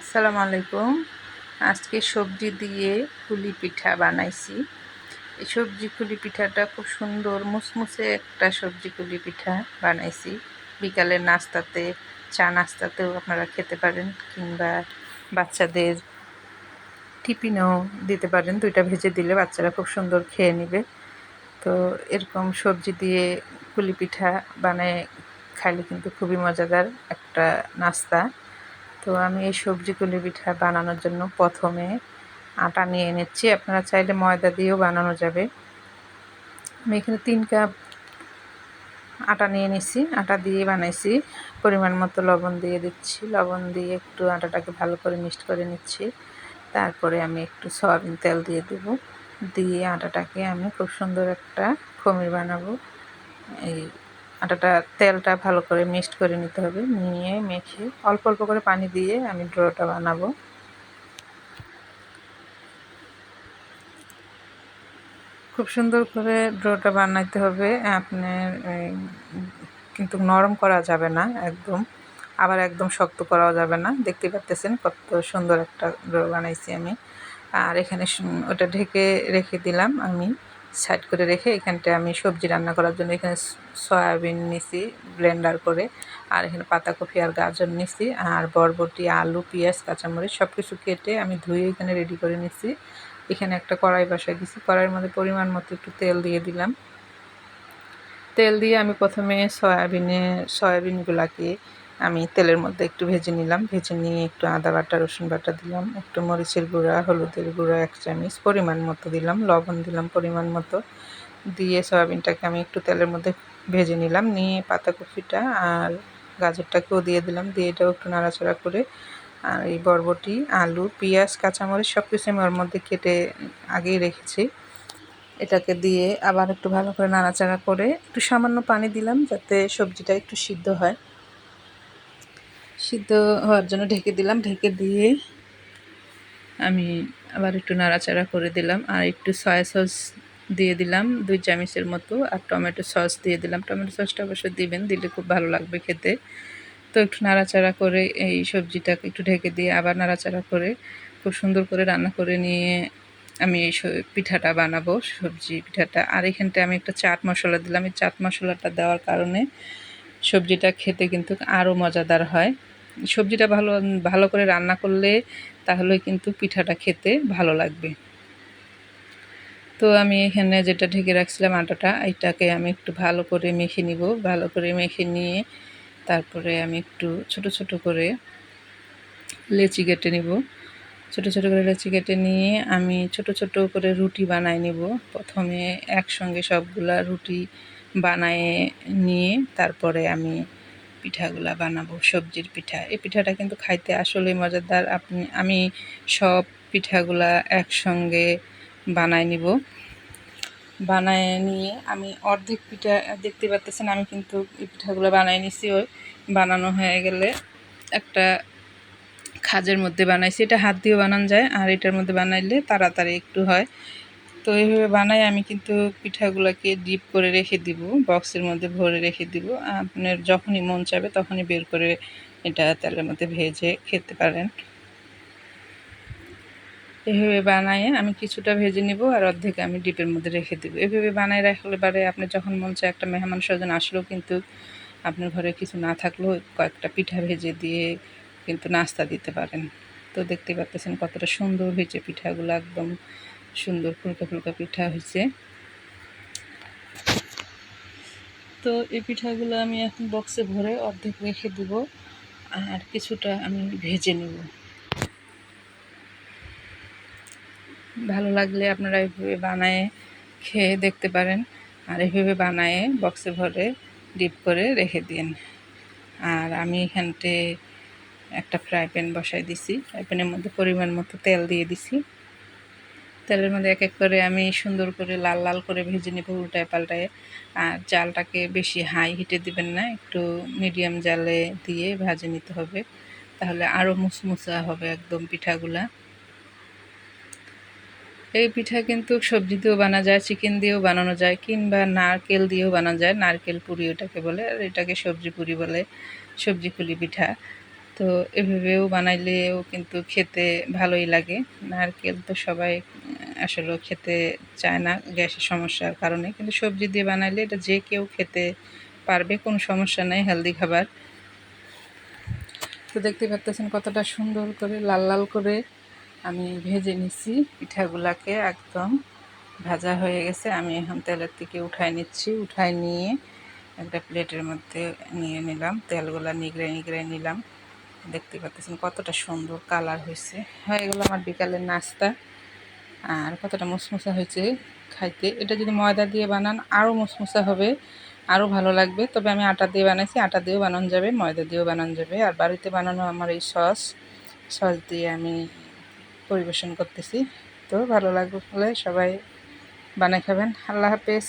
আসসালামু আলাইকুম। আজকে সবজি দিয়ে পুলি পিঠা বানাইছি। এই সবজি পুলি পিঠাটা খুব সুন্দর মুসমুসে একটা সবজি পুলি পিঠা বানাইছি। বিকালের নাস্তাতে, চা নাস্তাতেও আপনারা খেতে পারেন কিংবা বাচ্চাদের টিফিনেও দিতে পারেন। দুইটা ভেজে দিলে বাচ্চারা খুব সুন্দর খেয়ে নেবে। তো এরকম সবজি দিয়ে পুলি পিঠা বানায় খাইলে কিন্তু খুবই মজাদার একটা নাস্তা। তো আমি এই সবজি কুলি পিঠা বানানোর জন্য প্রথমে আটা নিয়ে নিচ্ছি। আপনারা চাইলে ময়দা দিয়েও বানানো যাবে। আমি এখানে তিন কাপ আটা নিয়ে নিছি। আটা দিয়ে বানাইছি। পরিমাণ মতো লবণ দিয়ে দিচ্ছি। লবণ দিয়ে একটু আটাটাকে ভালো করে মিক্সড করে নিচ্ছি। তারপরে আমি একটু সয়াবিন তেল দিয়ে দেবো। দিয়ে আটাটাকে আমি খুব সুন্দর একটা খমির বানাবো। এই আটাটা তেলটা ভালো করে মিক্সড করে নিতে হবে। নিয়ে মেখে অল্প অল্প করে পানি দিয়ে আমি ড্রোটা বানাবো। খুব সুন্দর করে ড্রোটা বানাইতে হবে। আপনার কিন্তু নরম করা যাবে না একদম। আবার একদম শক্ত করাও যাবে না। দেখতে পাচ্তেছেন কত সুন্দর একটা ড্র বানাইছি আমি। আর এখানে ওটা ঢেকে রেখে দিলাম আমি। সাইড করে রেখে এখানটা আমি সবজি রান্না করার জন্য এখানে সয়াবিন নিছি ব্লেন্ডার করে, আর এখানে পাতাকপি আর গাজর নিছি, আর বরবটি, আলু, পেঁয়াজ, কাঁচামরিচ সব কিছু কেটে আমি ধুয়ে এখানে রেডি করে নিছি। এখানে একটা কড়াই বসাই দিছি, কড়াইয়ের মধ্যে পরিমাণ মতো একটু তেল দিয়ে দিলাম। তেল দিয়ে আমি প্রথমে সয়াবিনে, সয়াবিনগুলাকে আমি তেলের মধ্যে একটু ভেজে নিলাম। ভেজে নিয়ে একটু আদা বাটা, রসুন বাটা দিলাম, একটু মরিচের গুঁড়া, হলুদের গুঁড়া, এক চামচ পরিমাণ মতো দিলাম, লবণ দিলাম পরিমাণ মতো। দিয়ে সয়াবিনটাকে আমি একটু তেলের মধ্যে ভেজে নিলাম, নিয়ে পাতাকপিটা আর গাজরটাকেও দিয়ে দিলাম, দিয়ে এটাও একটু নাড়াচাড়া করে। আর এই বরবটি, আলু, পেঁয়াজ, কাঁচামরিচ সব কিছু আমি ওর মধ্যে কেটে আগেই রেখেছি। এটাকে দিয়ে আবার একটু ভালো করে নাড়াচাড়া করে একটু সামান্য পানি দিলাম যাতে সবজিটা একটু সিদ্ধ হয়। সিদ্ধ হওয়ার জন্য ঢেকে দিলাম। ঢেকে দিয়ে আমি আবার একটু নাড়াচাড়া করে দিলাম আর একটু সয়া সস দিয়ে দিলাম, দুই চামচের মতো, আর টমেটো সস দিয়ে দিলাম। টমেটো সসটা অবশ্যই দিবেন, দিলে খুব ভালো লাগবে খেতে। তো একটু নাড়াচাড়া করে এই সবজিটাকে একটু ঢেকে দিয়ে আবার নাড়াচাড়া করে খুব সুন্দর করে রান্না করে নিয়ে আমি এই পিঠাটা বানাবো, সবজি পিঠাটা। আর এখানটায় আমি একটা চাট মশলা দিলাম। এই চাট মশলাটা দেওয়ার কারণে সবজিটা খেতে কিন্তু আরও মজাদার হয়। সবজিটা ভালো ভালো করে রান্না করলে তাহলে কিন্তু পিঠাটা খেতে ভালো লাগবে। তো আমি এখানে যেটা ঢেকে রাখছিলাম আটাটা, এটাকে আমি একটু ভালো করে মেখে নিব। ভালো করে মেখে নিয়ে তারপরে আমি একটু ছোট ছোট করে লেচি কেটে নিব। ছোট ছোট করে লেচি কেটে নিয়ে আমি ছোট ছোট করে রুটি বানাই নিব। প্রথমে একসঙ্গে সবগুলা রুটি বানায় নিয়ে তারপরে আমি পিঠাগুলা বানাবো, সবজির পিঠা। এই পিঠাটা কিন্তু খাইতে আসলে মজাদার। আপনি, আমি সব পিঠাগুলা একসঙ্গে বানায় নিব। বানায় নিয়ে আমি অর্ধেক পিঠা, দেখতে পাচ্তেছেন আমি কিন্তু এই পিঠাগুলো বানাই নিছি ওই, বানানো হয়ে গেলে একটা খাজের মধ্যে বানাইছি। এটা হাত দিয়েও বানানো যায়, আর এটার মধ্যে বানাইলে তাড়াতাড়ি একটু হয়। তো এইভাবে বানাই, আমি কিন্তু পিঠাগুলোকে ডিপ করে রেখে দিব বক্সের মধ্যে ভরে রেখে দিব। আপনার যখনই মন চাবে তখনই বের করে এটা তেলের মধ্যে ভেজে খেতে পারেন। এভাবে বানায় আমি কিছুটা ভেজে নিব আর অর্ধেক আমি ডিপের মধ্যে রেখে দেবো। এভাবে বানায় রাখলে পারে আপনি যখন মন চায়, একটা মেহমান স্বজন আসলেও কিন্তু আপনার ঘরে কিছু না থাকলেও কয়েকটা পিঠা ভেজে দিয়ে কিন্তু নাস্তা দিতে পারেন। তো দেখতে পাচ্ছেন কতটা সুন্দর হয়েছে পিঠাগুলো, একদম সুন্দর ফুলকা ফুলকা পিঠা হয়েছে। তো এই পিঠাগুলো আমি এখন বক্সে ভরে অর্ধেক রেখে দেব, আর কিছুটা আমি ভেজে নেব। ভালো লাগলে আপনারা এইভাবে বানায় খেয়ে দেখতে পারেন, আর এইভাবে বানায়ে বক্সে ভরে ডিপ করে রেখে দিন। আর আমি এখানতে একটা ফ্রাই প্যান বসাই দিছি ফ্রাই প্যানের মধ্যে পরিমাণ মতো তেল দিয়ে দিছি। তেলের মধ্যে এক এক করে আমি সুন্দর করে লাল লাল করে ভেজে নেব উল্টায় পাল্টায়। আর জালটাকে বেশি হাই হিটে দিবেন না, একটু মিডিয়াম জালে দিয়ে ভাজে নিতে হবে। তাহলে আরও মুসমুসা হবে একদম পিঠাগুলা। এই পিঠা কিন্তু সবজি দিয়েও বানা যায় চিকেন দিয়েও বানানো যায়, কিংবা নারকেল দিয়েও বানানো যায়। নারকেল পুরি ওটাকে বলে, আর এটাকে সবজি পুরি বলে, সবজি পুলি পিঠা। তো এভাবেও বানাইলেও কিন্তু খেতে ভালোই লাগে। নারকেল তো সবাই আসলে খেতে চায় না গ্যাসের সমস্যার কারণে। কিন্তু সবজি দিয়ে বানাইলে এটা যে কেউ খেতে পারবে, কোনো সমস্যা নেই হেলদি খাবার। তো দেখতে পাচ্ছেন কতটা সুন্দর করে, লাল লাল করে আমি ভেজে নিচ্ছি পিঠাগুলাকে, একদম ভাজা হয়ে গেছে। আমি এখন তেলের থেকে উঠাই নিচ্ছি, উঠাই নিয়ে একটা প্লেটের মধ্যে নিয়ে নিলাম। তেলগুলা নিগড়ে নিগড়ে নিলাম। দেখতে পাচ্ছেন কতটা সুন্দর কালার হয়েছে। হয়ে গেলো আমার বিকালের নাস্তা। আর কতটা মশমশা হয়েছে খাইতে, এটা যদি ময়দা দিয়ে বানান আরও মশমশা হবে আরও ভালো লাগবে। তবে আমি আটা দিয়ে বানাইছি, আটা দিয়েও বানানো যাবে, ময়দা দিয়েও বানানো যাবে। আর বাড়িতে বানানো আমার এই সস সস দিয়ে আমি পরিবেশন করতেছি। তো ভালো লাগবে বলে সবাই বানাই খাবেন। আল্লাহ হাফেজ।